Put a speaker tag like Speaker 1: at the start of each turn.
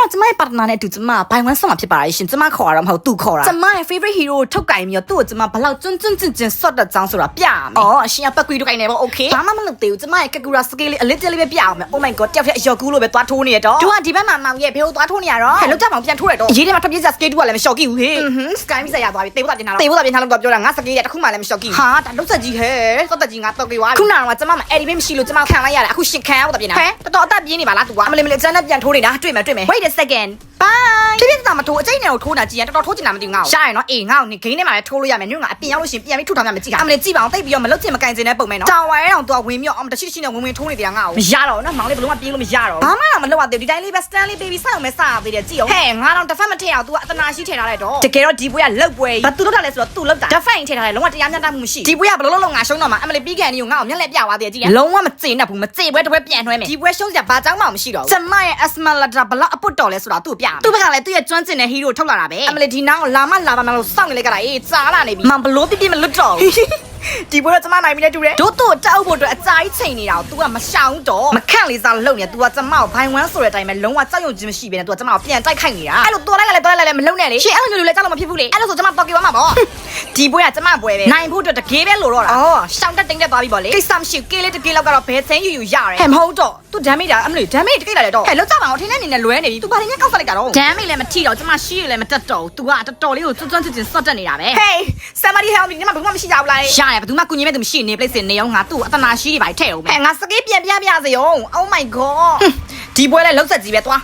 Speaker 1: တော့ကျမရဲ့ partner နဲ့အတူကျမဘိုင်ဝမ်ဆောင်မှာဖြစ်ပါရဲ့ရှင်ကျမခေါ်ရတော့မဟုတ်သူခေါ်တာကျမရဲ့ favorite hero ကိုထုတ်ကင်ပြီးတော့သူ့ကိုကျမဘလောက်ကျွန်းကျွန်းကျင်ကျင်ဆော့တဲ့ကြောင်းဆိုတာပြရမယ်အော်အရှင်ကပတ်ကွီထုတ်ကင်နေပေါ့ okay ဘာမှမလုပ်သေးဘူးကျမရဲ့ kakura skill လေးအလစ်တက်လေးပဲပြအောင်မယ် oh my god တယောက်တည်းအယော်ကူးလို့ပဲသွားထိုးနေရတော့သူကဒီဘက်မှာမောင်ရဲ့ဘေကိုသွားထိုးနေရတော့ဟဲ့လောက်ကြမအောင်ပြန်ထိုးရတော့အရေးထဲမှာထွက်ပြေးကြ skill တူကလည်းမလျှော့ကြည့်ဘူးဟေးဟွန်း sky မိဆက်ရသွားပြီတေးဖို့တာပြင်ထားတော့တေးဖို့တာပြင်ထားလို့တော့ပြောတာငါ skill ရတခုမှလည်းမလျှော့ကြည့်ဟာဒါလုံးဆက်ကြီးဟဲ့စော့တက်ကြီးငါတော့ကြွားခုနကတော့ကျမမှာအဲ့ဒီမေးမရှိလို့ကျမခံလိုက်ရတယ်အခုရှစ်ခံရဖို့တာပြင်တာဟဲ့တော်တော်အသက်ပြင်းနေပါလား तू ကအမလေးမလေးအကျန်းနဲ့ပြန်ထိုးနေတာတွေ့မယ်တွေ့မယ် wait a second bye ပြပြတာမထိုးအကျိတ်နဲ့ကိုထိုးတာကြည့်ရင်တော်တော်ထိုးချင်တာမသိဘူးငါ့ကိုရှားရနော်အေးငါ့ကိုနေဂိမ်းထဲမှာလည်းထိုးလို့ရမယ်ညငါအပြင်ရောက်လို့ရှိရင်ပြန်ပြီးထိုးထားမှမကြည့်တာအမလေးကြည့်ပါအောင်တိတ်ပြီးတော့မလုတ်ချင်မကန်ချင်တဲ့ပုံမဲနော်တာဝါရဲတောင် तू ဝင်မြောက်အောင်တရှိရှိနဲ့ဝင်ဝင်ထိုးနေတယ်ငါ့ကိုမရတော့နော်မောင်လေးဘလုံးမပြေးလို့မရတော့ဘာမှမလုပ်ရသေးဘူးဒီတိုင်းလေးပဲ Stanley baby စောင့်မဲစားရသေးတယ်ကြည့်အောင်ဟဲ့ငါတော့တစ်ဖက်မထည့်အောင် तू ကအတနာရှိထည့်ထားလိုက်တော့တကယ်တော့ဒီပွဲကလုတ်ပွဲဘာ तू လုတ်ထားလဲဆိုတော့ तू လုတ်တာတစ်ဖက်ရင်ထည့်ထားတယ်လုံးဝတရားမျှတမှုမရှိဒီပွဲကဘလုံးလုံးငါရှုံးတော့မှာအမလေးပြီးကန်ကြီးကိုငါ့ကိုမျက်လက်ပြသွားသေးတယ်ကြည့်ရလုံးဝမကျေနပ်ဘူးမကျေပွဲတစ်ပွဲပြန်နှွှဲမယ်ဒီပွဲရှုံးစရာဘာကြောင်းမှမရှိတော့ဘူးကျမရဲ့ Esmeralda ဘလောက်အပုတ် တော်လဲဆိုတာသူ့ပြသူ့ဘက်ကလည်းသူ့ရဲ့ကျွမ်းကျင်တဲ့ hero ထုတ်လာတာပဲအမလေးဒီနောင်လာမလာပါမလို့စောင့်နေလိုက်ကြတာအေးကြားလာနေပြီမဘလို့ပြပြမလွတ်တော့ဘူးဒီပွဲတော့ကျမနိုင်ပြီနဲ့တူတယ်တို့တို့တောက်ဖို့အတွက်အကြာကြီးချိန်နေတာကို तू ကမရှောင်တော့မခန့်လေးစားလုံနေ तू ကကျမကိုဘိုင်ဝမ်ဆိုတဲ့အတိုင်းပဲလုံးဝကြောက်ရွံ့ခြင်းမရှိဘဲနဲ့ तू ကကျမကိုပြန်တိုက်ခိုက်နေတာအဲ့လိုတော်လိုက်လည်းတော်လိုက်လည်းမလုံနဲ့လေရှင်အဲ့လိုမျိုးလည်းကြောက်လို့မဖြစ်ဘူးလေအဲ့လိုဆိုကျမတော်ကြွားမှာပေါ့ ဒီပွဲကကျမပွဲပဲနိုင်ဖို့အတွက်တကယ်ပဲလိုတော့တာအော်ရှောင်းတက်တင်းတက်သွားပြီပေါ့လေကိစ္စမရှိဘူးကေးလေးတစ်ပြေးလောက်ကတော့ဘယ်စင်းယူယူရတယ်ဟဲ့မဟုတ်တော့သူ damage တာအမလို့ damage တကိတ်လာတယ်တော့ဟဲ့လောက်ကြပါအောင်ထင်းတဲ့အနေနဲ့လွဲနေပြီ तू ဘာလည်းကောက်ဆက်လိုက်တာတော့ damage လည်းမထိတော့ကျမရှိရလည်းမတက်တော့ဘူး तू ကတော်တော်လေးကိုစွန့်စွန့်ချစ်ချစ်ဆော့တက်နေတာပဲ hey somebody help me ညီမဘာမှမရှိကြဘူးလားရတယ်ဘာသူမှကူညီမဲ့သူမရှိနေ place နေအောင်ငါသူ့အတနာရှိတွေပါထည့်အောင်ပဲဟဲ့ငါစကေးပြန်ပြပြစေအောင် oh my god ဒီပွဲလည်းလောက်ဆက်ကြီးပဲသွား